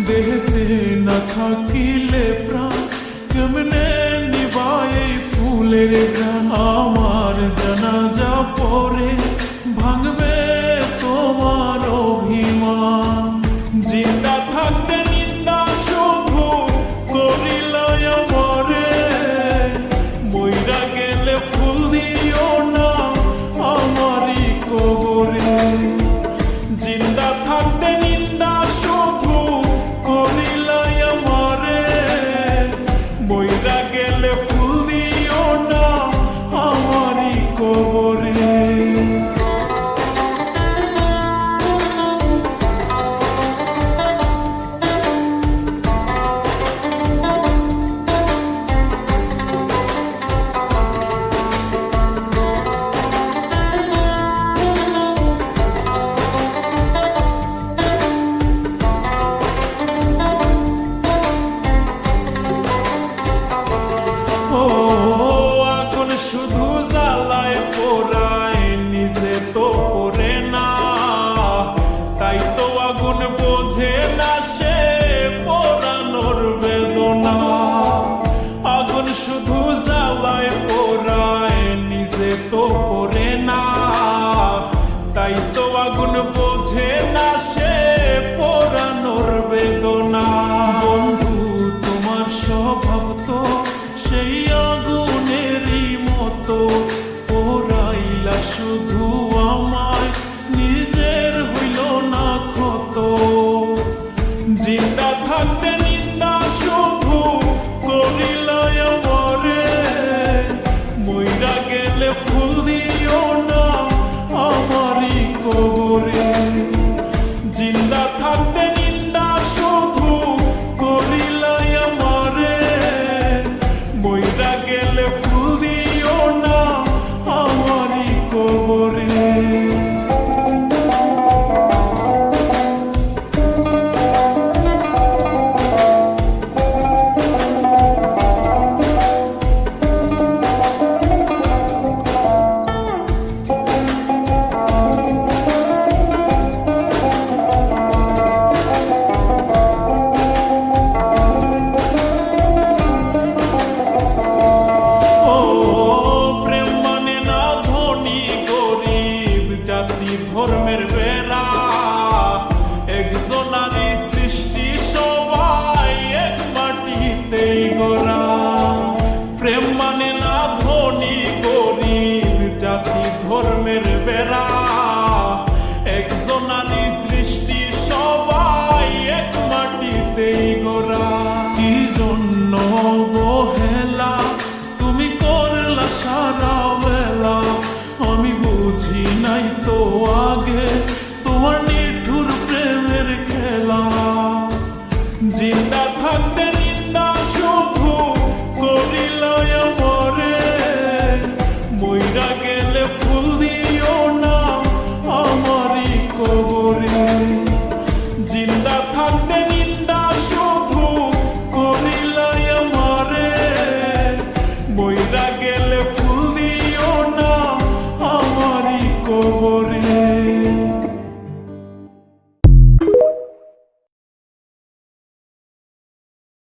দেহতে না থাকিলে প্রাণ কেমনে নিবাই ফুলের গ্রাম জ্বালায় পোড়ায় নিচে তো পড়ে না তাই তো আগুন বোঝে না সে পোড়ানোর বেদনা আগুন শুধু জ্বালায় পোড়ায় নিজে তো you are mine. না ধনী গরিব জাতি ধর্মের বেড়া। একজন নারী সৃষ্টি সবাই এক মাটিতেই গোরা কি জন্য বহেলা তুমি করলা সারা বেলা। আমি বুঝি নাই তো আগে Oh.